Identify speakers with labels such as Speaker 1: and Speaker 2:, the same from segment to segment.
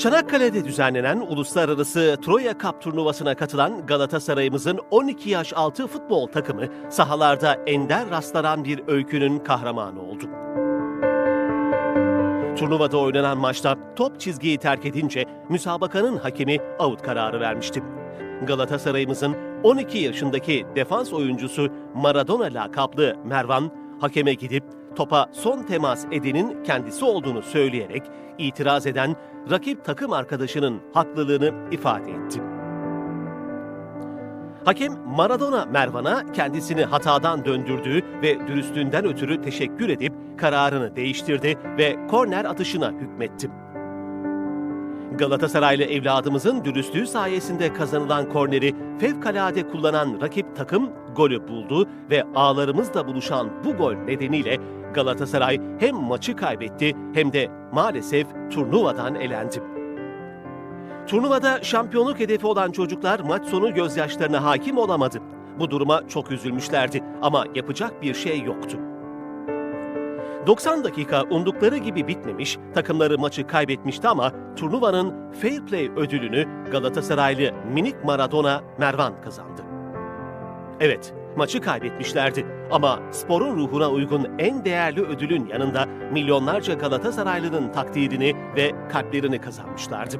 Speaker 1: Çanakkale'de düzenlenen Uluslararası Troya Cup turnuvasına katılan Galatasaray'ımızın 12 yaş altı futbol takımı sahalarda ender rastlanan bir öykünün kahramanı oldu. Turnuvada oynanan maçta top çizgiyi terk edince müsabakanın hakemi out kararı vermişti. Galatasaray'ımızın 12 yaşındaki defans oyuncusu Maradona lakaplı Mervan, hakeme gidip topa son temas edenin kendisi olduğunu söyleyerek itiraz eden rakip takım arkadaşının haklılığını ifade etti. Hakem Maradona Mervan'a kendisini hatadan döndürdüğü ve dürüstlüğünden ötürü teşekkür edip kararını değiştirdi ve korner atışına hükmetti. Galatasaraylı evladımızın dürüstlüğü sayesinde kazanılan korneri fevkalade kullanan rakip takım golü buldu ve ağlarımızla buluşan bu gol nedeniyle Galatasaray hem maçı kaybetti hem de maalesef turnuvadan elendi. Turnuvada şampiyonluk hedefi olan çocuklar maç sonu gözyaşlarına hakim olamadı. Bu duruma çok üzülmüşlerdi ama yapacak bir şey yoktu. 90 dakika umdukları gibi bitmemiş, takımları maçı kaybetmişti ama turnuvanın Fair Play ödülünü Galatasaraylı minik Maradona Mervan kazandı. Evet, maçı kaybetmişlerdi ama sporun ruhuna uygun en değerli ödülün yanında milyonlarca Galatasaraylı'nın takdirini ve kalplerini kazanmışlardı.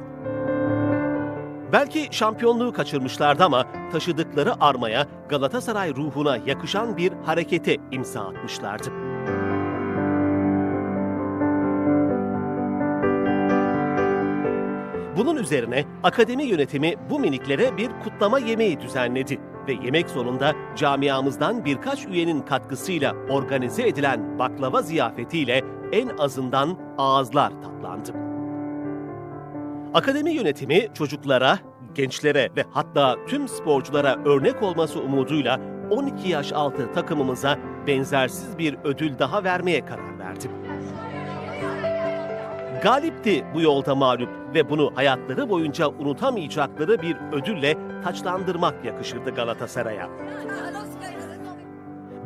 Speaker 1: Belki şampiyonluğu kaçırmışlardı ama taşıdıkları armaya Galatasaray ruhuna yakışan bir harekete imza atmışlardı. Bunun üzerine akademi yönetimi bu miniklere bir kutlama yemeği düzenledi ve yemek sonunda camiamızdan birkaç üyenin katkısıyla organize edilen baklava ziyafetiyle en azından ağızlar tatlandı. Akademi yönetimi çocuklara, gençlere ve hatta tüm sporculara örnek olması umuduyla 12 yaş altı takımımıza benzersiz bir ödül daha vermeye karar verdi. Galipti bu yolda mağlup ve bunu hayatları boyunca unutamayacakları bir ödülle taçlandırmak yakışırdı Galatasaray'a.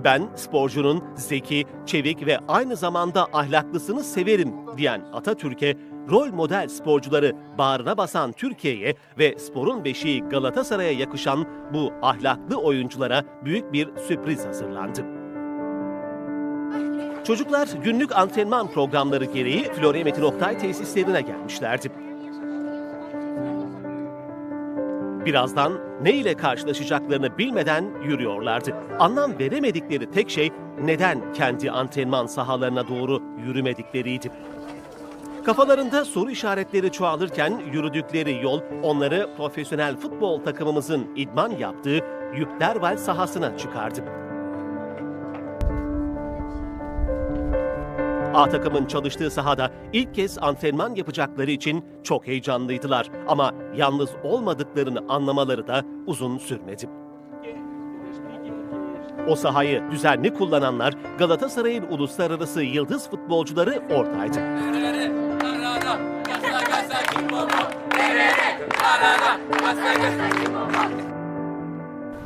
Speaker 1: Ben sporcunun zeki, çevik ve aynı zamanda ahlaklısını severim diyen Atatürk'e rol model sporcuları bağrına basan Türkiye'ye ve sporun beşiği Galatasaray'a yakışan bu ahlaklı oyunculara büyük bir sürpriz hazırlandı. Çocuklar günlük antrenman programları gereği Florya Metin Oktay tesislerine gelmişlerdi. Birazdan ne ile karşılaşacaklarını bilmeden yürüyorlardı. Anlam veremedikleri tek şey neden kendi antrenman sahalarına doğru yürümedikleriydi. Kafalarında soru işaretleri çoğalırken yürüdükleri yol onları profesyonel futbol takımımızın idman yaptığı Yüklerval sahasına çıkardı. A takımın çalıştığı sahada ilk kez antrenman yapacakları için çok heyecanlıydılar ama yalnız olmadıklarını anlamaları da uzun sürmedi. O sahayı düzenli kullananlar Galatasaray'ın uluslararası yıldız futbolcuları oradaydı.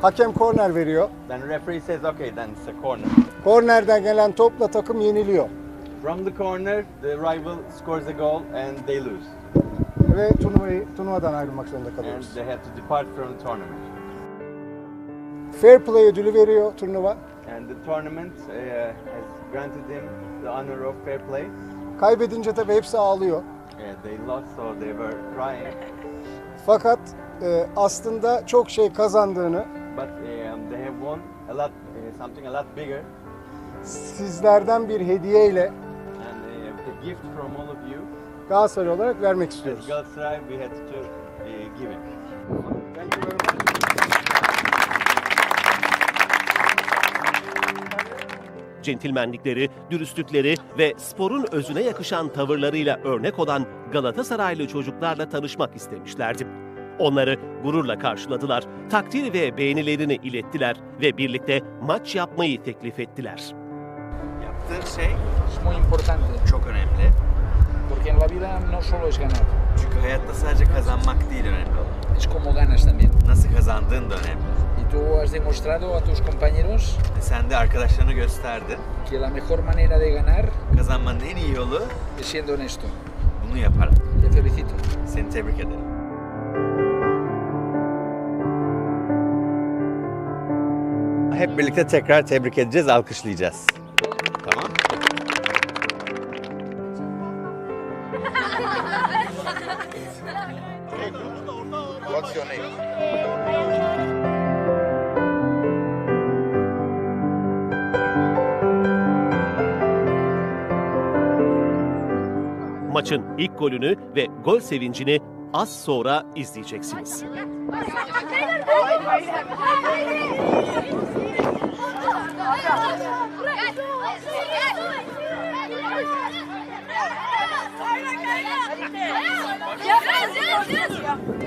Speaker 2: Hakem korner veriyor.
Speaker 3: Then referee says, okay, then it's a corner.
Speaker 2: Kornerden gelen topla takım yeniliyor.
Speaker 3: From the corner, the rival scores a goal and they lose.
Speaker 2: Ve turnuvayı, turnuvadan ayrılmak zorunda
Speaker 3: And
Speaker 2: kalıyoruz.
Speaker 3: they have to depart from the tournament.
Speaker 2: Fair play ödülü veriyor turnuva.
Speaker 3: And the tournament uh, has granted him the honor of fair play.
Speaker 2: Kaybedince tabii hepsi ağlıyor.
Speaker 3: Yeah, they lost, so they were crying.
Speaker 2: Fakat e, aslında çok şey kazandığını,
Speaker 3: But um, they have won a lot, uh, something a lot bigger.
Speaker 2: sizlerden bir hediyeyle
Speaker 3: gift from all of you.
Speaker 2: Galatasaray olarak vermek
Speaker 3: As
Speaker 2: istiyoruz.
Speaker 3: Galatasaray, we had to uh, give it.
Speaker 2: Thank you very much.
Speaker 1: Centilmenlikleri, dürüstlükleri ve sporun özüne yakışan tavırlarıyla örnek olan Galatasaraylı çocuklarla tanışmak istemişlerdi. Onları gururla karşıladılar, takdir ve beğenilerini ilettiler ve birlikte maç yapmayı teklif ettiler.
Speaker 4: Yaptığın şey
Speaker 5: Es muy importante,
Speaker 4: çok önemli.
Speaker 5: porque en la vida no solo es ganar,
Speaker 4: Çünkü hayatta sadece kazanmak değil önemli olan.
Speaker 5: es como ganas también.
Speaker 4: Nasıl kazandığın da önemli.
Speaker 5: Y tú has demostrado a tus compañeros
Speaker 4: Ve sen de arkadaşlarına gösterdin.
Speaker 5: que la mejor manera de ganar
Speaker 4: Kazanmanın en iyi yolu
Speaker 5: es siendo honesto.
Speaker 4: bunu yaparak.
Speaker 5: Te felicito.
Speaker 4: Seni tebrik ederim. Hep birlikte tekrar tebrik edeceğiz, alkışlayacağız. Tamam.
Speaker 5: What's your name?
Speaker 1: Maçın ilk golünü ve gol sevincini az sonra izleyeceksiniz. Bu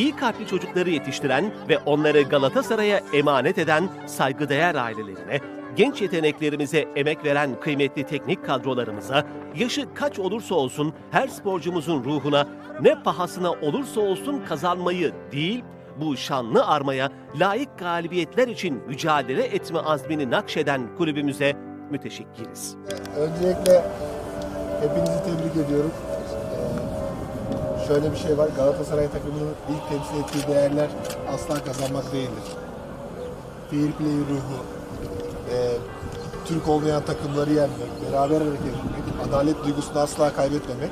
Speaker 1: iyi kalpli çocukları yetiştiren ve onları Galatasaray'a emanet eden saygıdeğer ailelerine, genç yeteneklerimize emek veren kıymetli teknik kadrolarımıza, yaşı kaç olursa olsun her sporcumuzun ruhuna ne pahasına olursa olsun kazanmayı değil, bu şanlı armaya layık galibiyetler için mücadele etme azmini nakşeden kulübümüze müteşekkiriz.
Speaker 2: Öncelikle hepinizi tebrik ediyorum. Şöyle bir şey var, Galatasaray takımının ilk temsil ettiği değerler asla kazanmak değildir. Fair play ruhu, e, Türk olmayan takımları yenmek, beraber hareket etmek, adalet duygusunu asla kaybetmemek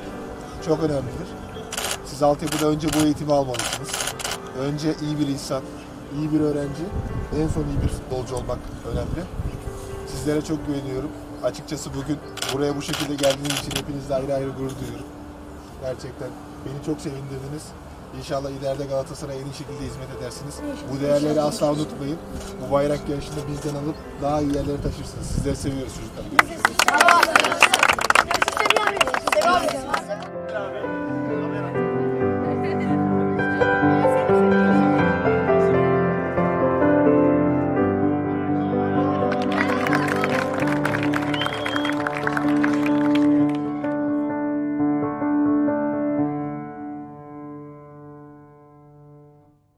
Speaker 2: çok önemlidir. Siz altyapıda önce bu eğitimi almalısınız. Önce iyi bir insan, iyi bir öğrenci, en son iyi bir futbolcu olmak önemli. Sizlere çok güveniyorum. Açıkçası bugün buraya bu şekilde geldiğiniz için hepinizle ayrı ayrı gurur duyuyorum. Gerçekten Beni çok sevindirdiniz. İnşallah ileride Galatasaray'a en iyi şekilde hizmet edersiniz. Bu değerleri asla unutmayın. Bu bayrak yarışını bizden alıp daha iyi yerlere taşırsınız. Sizleri seviyoruz çocuklar. Görüşürüz. Devam edin.